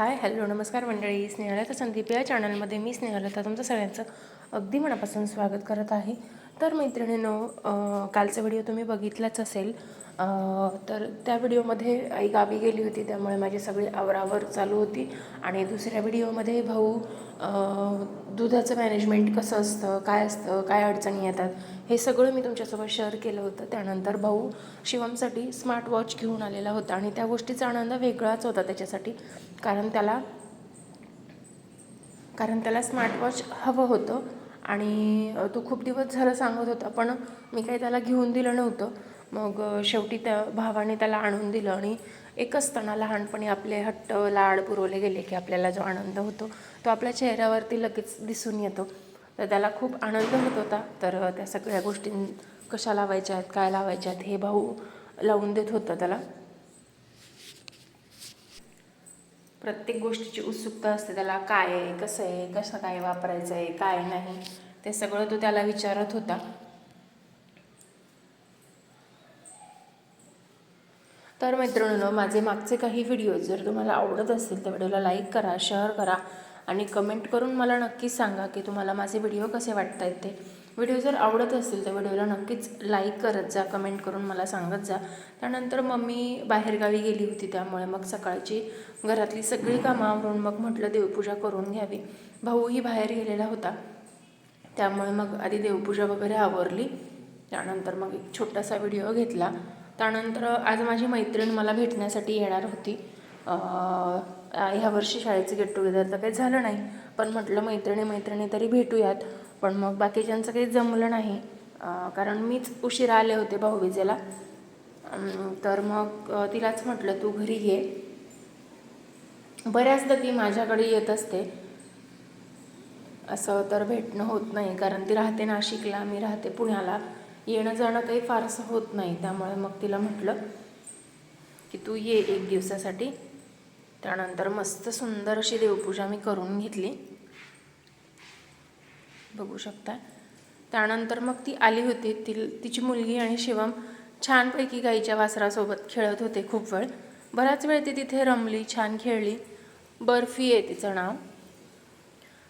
Hi hello नमस्कार मंडळी. स्नेहलता संदीप या चॅनलमध्ये मी स्नेहलता तुमचं सगळ्यांचं अगदी मनापासून स्वागत करत आहे. तर मैत्रिणीनो कालचा व्हिडिओ तुम्ही बघितलाच असेल. तर त्या व्हिडिओमध्ये आई गावी गेली होती त्यामुळे माझी सगळी आवरावर चालू होती. आणि दुसऱ्या व्हिडिओमध्ये भाऊ दुधाचं मॅनेजमेंट कसं असतं काय असतं काय अडचणी येतात हे सगळं मी तुमच्यासोबत शेअर केलं होतं. त्यानंतर भाऊ शिवमसाठी स्मार्ट वॉच घेऊन आलेला होता आणि त्या गोष्टीचा आनंद वेगळाच होता त्याच्यासाठी. कारण त्याला कारण त्याला स्मार्टवॉच हवं होतं. आणि तो खूप दिवस झालं सांगत होता पण मी काही त्याला घेऊन दिलं नव्हतं. मग शेवटी त्या भावाने त्याला आणून दिलं आणि एक असताना लहानपणी आपले हट्ट लाड पुरवले गेले की आपल्याला जो आनंद होतो तो आपल्या चेहऱ्यावरती लगेच दिसून येतो. तर त्याला खूप आनंद होत होता. तर त्या सगळ्या गोष्टी कशा लावायच्या आहेत काय लावायच्या आहेत हे भाऊ लावून देत होतं त्याला. प्रत्येक गोष्टीची उत्सुकता असते त्याला काय आहे कसं आहे कसं काय वापरायचं आहे काय नाही ते सगळं तो त्याला विचारत होता. तर मैत्रिणींनो माझे मागचे काही व्हिडिओज जर तुम्हाला आवडत असतील तर व्हिडिओला लाईक करा शेअर करा आणि कमेंट करून मला नक्की सांगा की तुम्हाला माझे व्हिडिओ कसे वाटत आहेत ते. व्हिडिओ जर आवडत असतील तर व्हिडिओला नक्कीच लाईक करत जा कमेंट करून मला सांगत जा. त्यानंतर मम्मी बाहेरगावी गेली होती त्यामुळे मग सकाळची घरातली सगळी कामं आवरून मग म्हटलं देवपूजा करून घ्यावी. भाऊही बाहेर गेलेला होता त्यामुळे मग आधी देवपूजा वगैरे आवरली. त्यानंतर मग एक छोटासा व्हिडिओ घेतला. त्यानंतर आज माझी मैत्रीण मला भेटण्यासाठी येणार होती. ह्यावर्षी ह्या वर्षी शाळेचं गेट टुगेदर तर काही झालं नाही पण म्हटलं मैत्रिणी मैत्रिणी तरी भेटूयात. पण मग बाकीच्यांचं काही जमलं नाही. कारण मीच उशिरा आले होते भाऊबीजेला. तर मग तिलाच म्हटलं तू घरी ये. बऱ्याचदा ती माझ्याकडे येत असते. असं तर भेटणं होत नाही कारण ती राहते नाशिकला मी राहते पुण्याला. येणं जाणं काही फारसं होत नाही. त्यामुळे मग तिला म्हटलं की तू ये एक दिवसासाठी. त्यानंतर मस्त सुंदर अशी देवपूजा मी करून घेतली. बघू शकता. त्यानंतर मग ती आली होती. ती तिची मुलगी आणि शिवम छानपैकी गाईच्या वासरासोबत खेळत होते खूप वेळ. बराच वेळ ती तिथे रमली छान खेळली. बर्फी आहे तिचं नाव.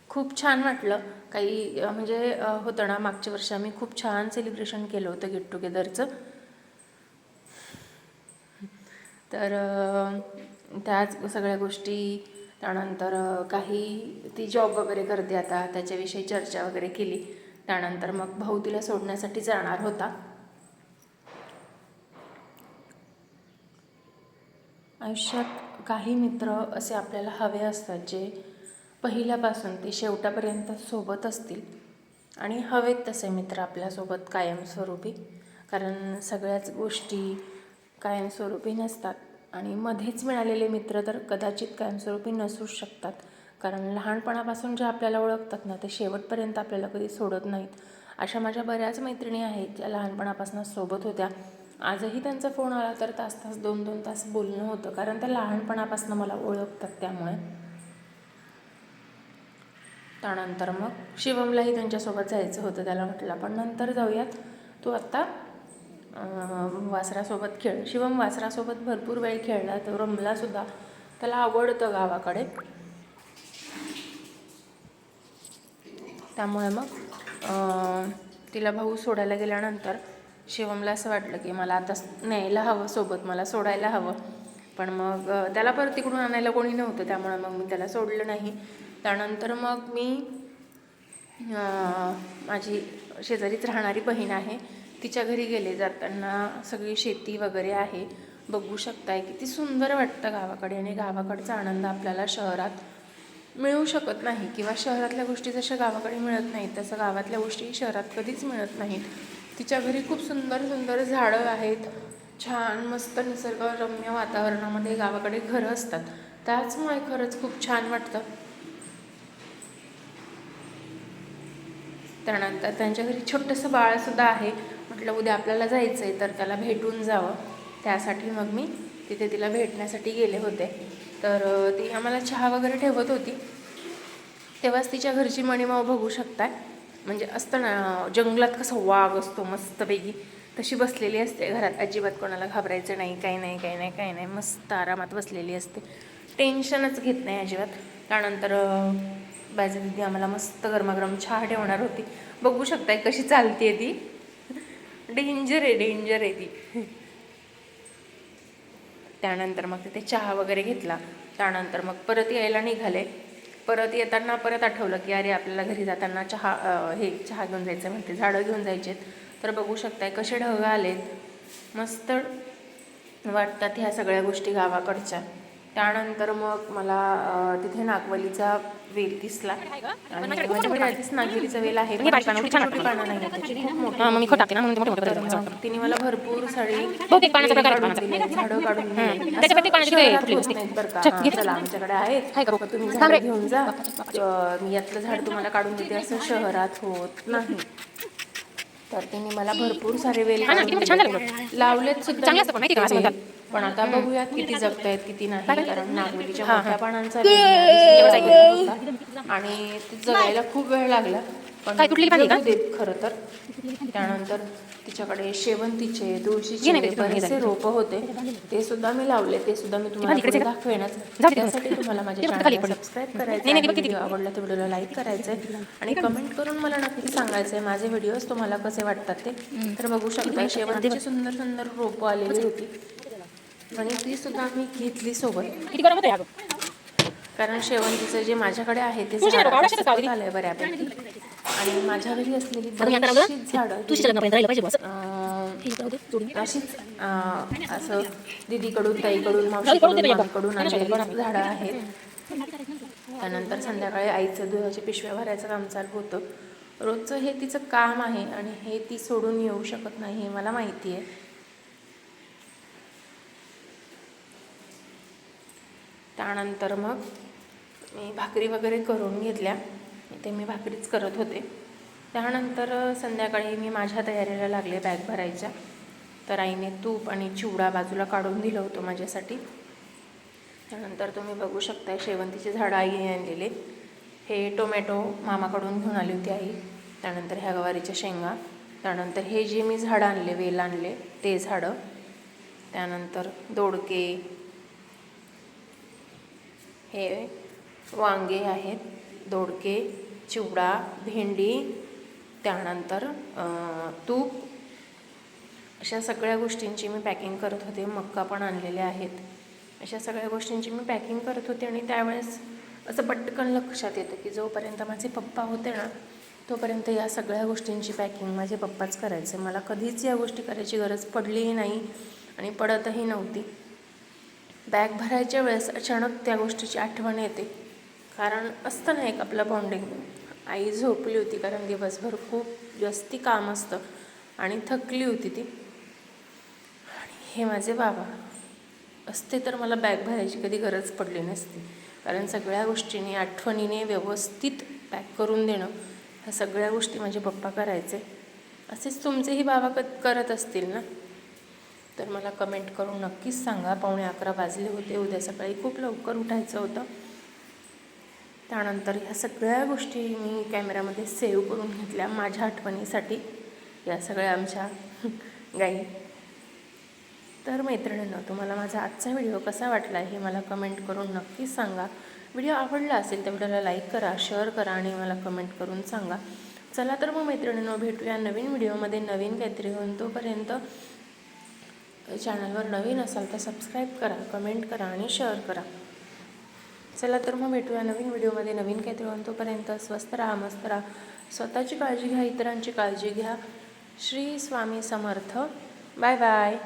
खूप छान वाटलं. काही म्हणजे होतं ना मागच्या वर्षी आम्ही खूप छान सेलिब्रेशन केलं होतं गेट टुगेदरचं तर त्याच सगळ्या गोष्टी त्यानंतर काही ती जॉब वगैरे करते आता त्याच्याविषयी चर्चा वगैरे केली. त्यानंतर मग भाऊ तिला सोडण्यासाठी जाणार होता. आयुष्यात काही मित्र असे आपल्याला हवे असतात जे पहिल्यापासून ते शेवटापर्यंत सोबत असतील. आणि हवेत तसे मित्र आपल्यासोबत कायमस्वरूपी. कारण सगळ्याच गोष्टी कायमस्वरूपी नसतात. आणि मध्येच मिळालेले मित्र तर कदाचित कायमस्वरूपी नसूच शकतात. कारण लहानपणापासून जे आपल्याला ओळखतात ना ते शेवटपर्यंत आपल्याला कधी सोडत नाहीत. अशा माझ्या बऱ्याच मैत्रिणी आहेत ज्या लहानपणापासून सोबत होत्या. आजही त्यांचा फोन आला तर तास तास दोन दोन तास बोलणं होतं कारण त्या लहानपणापासून मला ओळखतात त्यामुळे. त्यानंतर मग शिवमलाही त्यांच्यासोबत जायचं होतं त्याला म्हटलं आपण नंतर जाऊयात. तू आत्ता वासरासोबत खेळ. शिवम वासरासोबत भरपूर वेळ खेळला तो रमलासुद्धा त्याला आवडतं गावाकडे. त्यामुळे मग तिला भाऊ सोडायला गेल्यानंतर शिवमला असं वाटलं की मला आता न्यायला हवं सोबत मला सोडायला हवं. पण मग त्याला परत तिकडून आणायला कोणी नव्हतं त्यामुळे मग मी त्याला सोडलं नाही. त्यानंतर मग मी माझी शेजारीच राहणारी बहीण आहे. तिच्या घरी गेले जाताना सगळी शेती वगैरे आहे. बघू शकताय किती सुंदर वाटतं गावाकडे आणि गावाकडचा आनंद आपल्याला शहरात मिळू शकत नाही किंवा शहरातल्या गोष्टी जशा गावाकडे मिळत नाहीत तसं गावातल्या गोष्टी शहरात कधीच मिळत नाहीत. तिच्या घरी खूप सुंदर सुंदर झाडं आहेत. छान मस्त निसर्गरम्य वातावरणामध्ये गावाकडे घरं असतात. त्याचमुळे खरंच खूप छान वाटतं. त्यानंतर त्यांच्या घरी छोटंसं बाळसुद्धा आहे. म्हटलं उद्या आपल्याला जायचं आहे तर त्याला भेटून जावं. त्यासाठी मग मी तिथे तिला भेटण्यासाठी गेले होते. तर ती आम्हाला चहा वगैरे ठेवत होती. तेव्हाच तिच्या घरची मणिमाव बघू शकताय. म्हणजे असतं ना जंगलात कसं वाघ असतो मस्तपैकी. तशी बसलेली असते घरात. अजिबात कोणाला घाबरायचं नाही काही नाही काही नाही काही नाही. मस्त आरामात बसलेली असते. टेन्शनच घेत नाही अजिबात. त्यानंतर अं, बायजा दिदी आम्हाला मस्त गरमागरम चहा ठेवणार होती. बघू शकताय कशी चालते ती. डेंजर आहे डेंजर आहे ती. त्यानंतर मग तिथे चहा वगैरे घेतला. त्यानंतर मग परत यायला निघाले. परत येताना परत आठवलं की अरे आपल्याला घरी जाताना चहा हे चहा घेऊन जायचं म्हणते. झाडं घेऊन जायचेत. तर बघू शकताय कसे ढग आलेत. मस्त वाटतात ह्या सगळ्या गोष्टी गावाकडच्या. त्यानंतर मग मला तिथे नागवलीचा वेल दिसला. आणि माझ्याकडे आधीच नागवेलीचा वेल आहे. पण छोटी छोटी पानं नाही आहेत त्याची खूप मोठी. मग मी खत टाकते ना, म्हणून ते मोठे मोठे तर करायचे. मग तिने मला भरपूर साडी झाडं काढून चल, आमच्याकडे आहेत. तुम्ही झाडं. घेऊन जा. मी यातलं झाड तुम्हाला काढून देते. असं शहरात होत नाही. तर तिने मला भरपूर सारे वेल लावलेत सुद्धा. पण आता बघूयात किती जगतायत किती नाही कारण नागवेलीच्या. मोठ्या पानांचा. आणि ते जगायला खूप वेळ लागला. पण देत खरं तर. त्यानंतर तिच्याकडे शेवंतीचे तुळशीचे बरेचसे. रोपं होते ते सुद्धा मी लावले. ते सुद्धा मी तुम्हाला? दाखवेनच. त्यासाठी तुम्हाला माझ्या पडलं. सबस्क्राईब करायचं. व्हिडिओ आवडला तर व्हिडिओला लाईक करायचं आणि कमेंट करून मला नक्की सांगायचं आहे माझे व्हिडिओज तुम्हाला कसे वाटतात ते? तर बघू शकता शेवंतीची सुंदर सुंदर रोपं आलेली होती. आणि ती सुद्धा मी घेतली सोबत किती गरम होतं कारण शेवंतीचं जे माझ्याकडे आहे ते तुळशी नको, आवडायचं आलंय बऱ्यापैकी आणि माझ्या घरी असलेली? झाडं राहिलं पाहिजे बस अं. अशीच अं, असं दीदीकडून ताईकडून मावशीकडून मामीकडून. आणलेली? झाडं आहेत त्यानंतर संध्याकाळी आईचं दुधाच्या पिशव्या भरायचं काम चालू होतं रोजचं हे तिचं काम आहे आणि हे ती सोडून येऊ शकत नाही हे मला माहिती आहे त्यानंतर मग मी भाकरी वगैरे करून घेतल्या. ते मी भाकरीच करत होते. त्यानंतर संध्याकाळी मी माझ्या तयारीला लागले बॅग भरायच्या. तर आईने तूप आणि चिवडा बाजूला काढून दिलं होतं माझ्यासाठी. त्यानंतर तुम्ही बघू शकता शेवंतीची झाडं आईने आणलेले. हे टोमॅटो मामाकडून घेऊन आली होती आई. त्यानंतर ह्या गवारीच्या शेंगा. त्यानंतर हे जे मी झाडं आणले वेल आणले ते झाडं. त्यानंतर दोडके हे वांगे आहेत दोडके चिवडा भेंडी त्यानंतर तूप. अशा सगळ्या गोष्टींची मी पॅकिंग करत होते. मक्का पण आणलेल्या आहेत. अशा सगळ्या गोष्टींची मी पॅकिंग करत होते आणि त्यावेळेस असं पटकन लक्षात येतं की जोपर्यंत माझे पप्पा होते ना तोपर्यंत या सगळ्या गोष्टींची पॅकिंग माझे पप्पाच करायचे. मला कधीच या गोष्टी करायची गरज पडलीही नाही आणि पडतही नव्हती. बॅग भरायच्या वेळेस अचानक त्या गोष्टीची आठवण येते. कारण असतं ना एक आपलं बॉन्डिंग आई झोपली होती कारण दिवसभर खूप जास्ती काम असतं आणि थकली होती ती. आणि हे माझे बाबा. असते तर मला बॅग भरायची कधी गरज पडली नसती. कारण सगळ्या गोष्टीने आठवणीने व्यवस्थित पॅक करून देणं ह्या सगळ्या गोष्टी माझे पप्पा करायचे. असेच तुमचेही बाबा क करत असतील ना? तर मला कमेंट करून नक्कीच सांगा. पावणे अकरा वाजले होते. उद्या सकाळी खूप लवकर उठायचं होतं. त्यानंतर ह्या सगळ्या गोष्टी मी कॅमेऱ्यामध्ये सेव्ह करून घेतल्या माझ्या आठवणीसाठी. या सगळ्या आमच्या गाई. तर मैत्रिणीनं तुम्हाला माझा आजचा व्हिडिओ कसा वाटला हे मला कमेंट करून नक्कीच सांगा. व्हिडिओ आवडला असेल तर व्हिडिओला लाईक करा शेअर करा आणि मला कमेंट करून सांगा. चला तर मग मैत्रिणींनो भेटूया नवीन व्हिडिओमध्ये. नवीन काहीतरी होऊन तोपर्यंत चॅनलवर नवीन असाल तर सबस्क्राईब करा कमेंट करा आणि शेअर करा. चला तर मग भेटूया नवीन व्हिडिओमध्ये नवीन काहीतरी होऊन तोपर्यंत स्वस्त राहा मस्त राहा. स्वतःची काळजी घ्या इतरांची काळजी घ्या. श्री स्वामी समर्थ. Bye bye